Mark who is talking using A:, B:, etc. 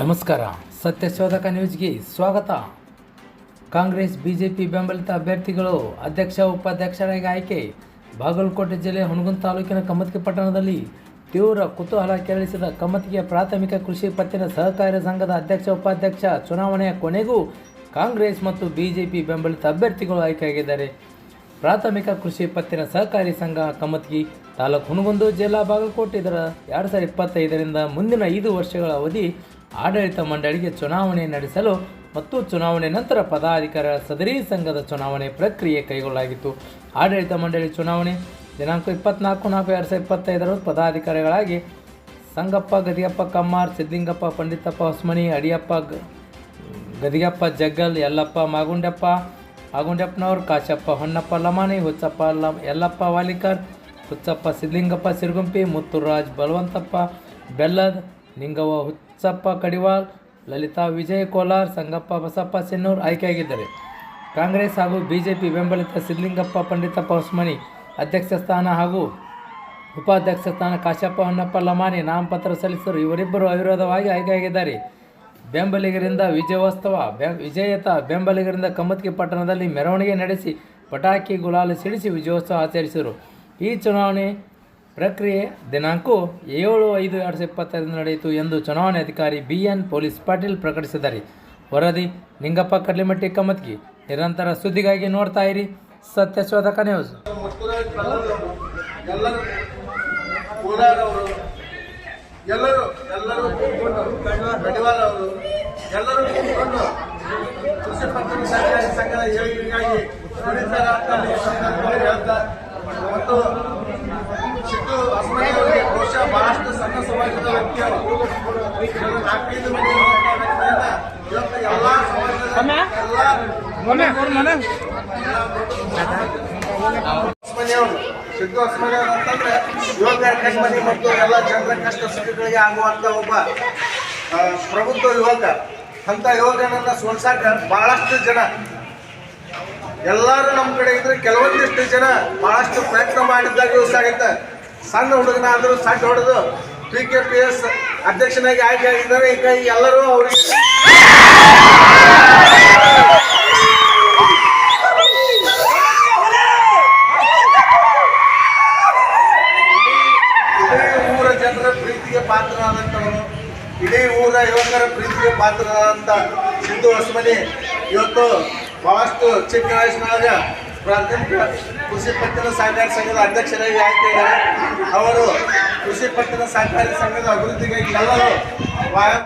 A: ನಮಸ್ಕಾರ. ಸತ್ಯಶೋಧಕ ನ್ಯೂಸ್ಗೆ ಸ್ವಾಗತ. ಕಾಂಗ್ರೆಸ್, ಬಿಜೆಪಿ ಬೆಂಬಲಿತ ಅಭ್ಯರ್ಥಿಗಳು ಅಧ್ಯಕ್ಷ, ಉಪಾಧ್ಯಕ್ಷರಾಗಿ ಆಯ್ಕೆ. ಬಾಗಲಕೋಟೆ ಜಿಲ್ಲೆ ಹುಣಗುಂದ ತಾಲೂಕಿನ ಕಮ್ಮತ್ಗಿ ಪಟ್ಟಣದಲ್ಲಿ ತೀವ್ರ ಕುತೂಹಲ ಕೆರಳಿಸಿದ ಕಮ್ಮತ್ಗಿಯ ಪ್ರಾಥಮಿಕ ಕೃಷಿ ಪತ್ತಿನ ಸಹಕಾರಿ ಸಂಘದ ಅಧ್ಯಕ್ಷ, ಉಪಾಧ್ಯಕ್ಷ ಚುನಾವಣೆಯ ಕೊನೆಗೂ ಕಾಂಗ್ರೆಸ್ ಮತ್ತು ಬಿಜೆಪಿ ಬೆಂಬಲಿತ ಅಭ್ಯರ್ಥಿಗಳು ಆಯ್ಕೆಯಾಗಿದ್ದಾರೆ. ಪ್ರಾಥಮಿಕ ಕೃಷಿ ಪತ್ತಿನ ಸಹಕಾರಿ ಸಂಘ ಕಮ್ಮತ್ಗಿ ತಾಲೂಕು ಹುಣಗುಂದು ಜಿಲ್ಲಾ ಬಾಗಲಕೋಟೆ ಇದರ ಎರಡು ಸಾವಿರದ ಇಪ್ಪತ್ತೈದರಿಂದ ಮುಂದಿನ ಐದು ವರ್ಷಗಳ ಅವಧಿ ಆಡಳಿತ ಮಂಡಳಿಗೆ ಚುನಾವಣೆ ನಡೆಸಲು ಮತ್ತು ಚುನಾವಣೆ ನಂತರ ಪದಾಧಿಕಾರಿಗಳ ಸದರಿ ಸಂಘದ ಚುನಾವಣೆ ಪ್ರಕ್ರಿಯೆ ಕೈಗೊಳ್ಳಲಾಗಿತ್ತು. ಆಡಳಿತ ಮಂಡಳಿ ಚುನಾವಣೆ ದಿನಾಂಕ ಇಪ್ಪತ್ನಾಲ್ಕು ನಾಲ್ಕು ಎರಡು ಸಾವಿರದ ಇಪ್ಪತ್ತೈದರಂದು ಪದಾಧಿಕಾರಿಗಳಾಗಿ ಸಂಗಪ್ಪ ಗದಿಯಪ್ಪ ಕಮ್ಮಾರ್, ಸಿದ್ದಿಂಗಪ್ಪ ಪಂಡಿತಪ್ಪ ಹೊಸ್ಮನಿ, ಅಡಿಯಪ್ಪ, ಗ- ಗದಿಗಪ್ಪ ಜಗ್ಗಲ್, ಯಲ್ಲಪ್ಪ ಮಾಗುಂಡಪ್ಪ, ಮಾಗುಂಡಪ್ಪನವ್ರು, ಕಾಶಪ್ಪ ಹೊನ್ನಪ್ಪ ಲಮಾನಿ ಹುಚ್ಚಪ್ಪ ಲ ಯಲ್ಲಪ್ಪ ವಾಲಿಕರ್, ಹುಚ್ಚಪ್ಪ ಸಿದ್ಲಿಂಗಪ್ಪ ಸಿರುಗುಂಪಿ, ಮುತ್ತುರಾಜ್ ಬಲವಂತಪ್ಪ ಬೆಲ್ಲದ್, ನಿಂಗವ್ವ ಹುಚ್ಚಪ್ಪ ಕಡಿವಾಲ್, ಲಲಿತಾ ವಿಜಯ್ ಕೋಲಾರ್, ಸಂಗಪ್ಪ ಬಸಪ್ಪ ಸೆನ್ನೂರ್ ಆಯ್ಕೆಯಾಗಿದ್ದಾರೆ. ಕಾಂಗ್ರೆಸ್ ಹಾಗೂ ಬಿಜೆಪಿ ಬೆಂಬಲಿತ ಸಿದ್ಲಿಂಗಪ್ಪ ಪಂಡಿತಪ್ಪ ಹೊಸ್ಮನಿ ಅಧ್ಯಕ್ಷ ಸ್ಥಾನ ಹಾಗೂ ಉಪಾಧ್ಯಕ್ಷ ಸ್ಥಾನ ಕಾಶಪ್ಪ ಹೊನ್ನಪ್ಪ ಲಮಾನಿ ನಾಮಪತ್ರ ಸಲ್ಲಿಸಿದರು ಇವರಿಬ್ಬರು ಅವಿರೋಧವಾಗಿ ಆಯ್ಕೆಯಾಗಿದ್ದಾರೆ. ಬೆಂಬಲಿಗರಿಂದ ವಿಜಯೋತ್ಸವ, ಬೆ ಬೆಂಬಲಿಗರಿಂದ ಕಮತ್ಕಿ ಪಟ್ಟಣದಲ್ಲಿ ಮೆರವಣಿಗೆ ನಡೆಸಿ ಪಟಾಕಿ ಗುಲಾಲು ಸಿಡಿಸಿ ವಿಜಯೋತ್ಸವ ಆಚರಿಸಿದರು. ಈ ಚುನಾವಣೆ ಪ್ರಕ್ರಿಯೆ ದಿನಾಂಕ ಏಳು ಐದು ಎರಡು ಸಾವಿರದ ಇಪ್ಪತ್ತೈದು ನಡೆಯಿತು ಎಂದು ಚುನಾವಣೆ ಅಧಿಕಾರಿ ಬಿ ಎನ್ ಪೊಲೀಸ್ ಪಾಟೀಲ್ ಪ್ರಕಟಿಸಿದ್ದಾರೆ. ವರದಿ, ನಿಂಗಪ್ಪ ಕಡ್ಲಿಮಟ್ಟಿ ಕಮ್ಮತ್ಗಿ ನಿರಂತರ ಸುದ್ದಿಗಾಗಿ ನೋಡ್ತಾ ಇರಿ ನ್ಯೂಸ್.
B: ಈ ಸಂದರ್ಭದಲ್ಲಿ ಹೇಳ್ತಾ ಮತ್ತು ಸಿದ್ದು ಅಸ್ಮನಿ ಅವರಿಗೆ ಬಹುಶಃ ಬಹಳಷ್ಟು ಸಣ್ಣ ಸಮಾಜದ ವ್ಯಕ್ತಿ ನಾಲ್ಕೈದು ಮಂದಿ ಇವತ್ತು ಎಲ್ಲಾ ಸಮಾಜದ ಎಲ್ಲ ಹೊಸ್ಮನೆಯವರು ಸಿದ್ದು ಹೊಸ್ಮನೆಯವರು ಅಂತಂದ್ರೆ ಯುವಕರ ಕಣ್ಮನಿ ಮತ್ತು ಎಲ್ಲ ಜನರ ಕಷ್ಟ ಸುಖಗಳಿಗೆ ಆಗುವಂತ ಒಬ್ಬ ಪ್ರಬುದ್ಧ ಯುವಕ ಅಂತ ಯುವಕನನ್ನ ಸೋಲ್ಸಾಕ ಬಹಳಷ್ಟು ಜನ ಎಲ್ಲರೂ ನಮ್ಮ ಕಡೆ ಇದ್ರೆ ಕೆಲವೊಂದಿಷ್ಟು ಜನ ಬಹಳಷ್ಟು ಪ್ರಯತ್ನ ಮಾಡಿದ್ದಾಗ ಯೂಸ್ ಆಗುತ್ತೆ. ಸಣ್ಣ ಹುಡುಗನಾದರೂ ಸಣ್ಣ ಹೊಡೆದು ಪಿ ಕೆ ಪಿ ಎಸ್ ಅಧ್ಯಕ್ಷನಾಗಿ ಆಯ್ಕೆ ಆಗಿದ್ದಾರೆ ಈಗ ಎಲ್ಲರೂ ಅವರಿಗೆ ಊರ ಜನರ ಪ್ರೀತಿಗೆ ಪಾತ್ರರಾದಂಥವನು, ಇಡೀ ಊರ ಯುವಕರ ಪ್ರೀತಿಗೆ ಪಾತ್ರರಾದಂಥ ಸಿದ್ದು ಹೊಸಮನಿ ಇವತ್ತು ಬಹಳಷ್ಟು ಚಿಕ್ಕ ವಯಸ್ಸಿನಾಗ ಪ್ರಾಥಮಿಕ ಕೃಷಿ ಪತ್ತಿನ ಸಹಕಾರಿ ಸಂಘದ ಅಧ್ಯಕ್ಷರಾಗಿ ಆಯ್ಕೆಯಾಗಿದ್ದಾರೆ ಅವರು ಕೃಷಿ ಪತ್ತಿನ ಸಹಕಾರಿ ಸಂಘದ ಅಭಿವೃದ್ಧಿಗಾಗಿ ಎಲ್ಲರೂ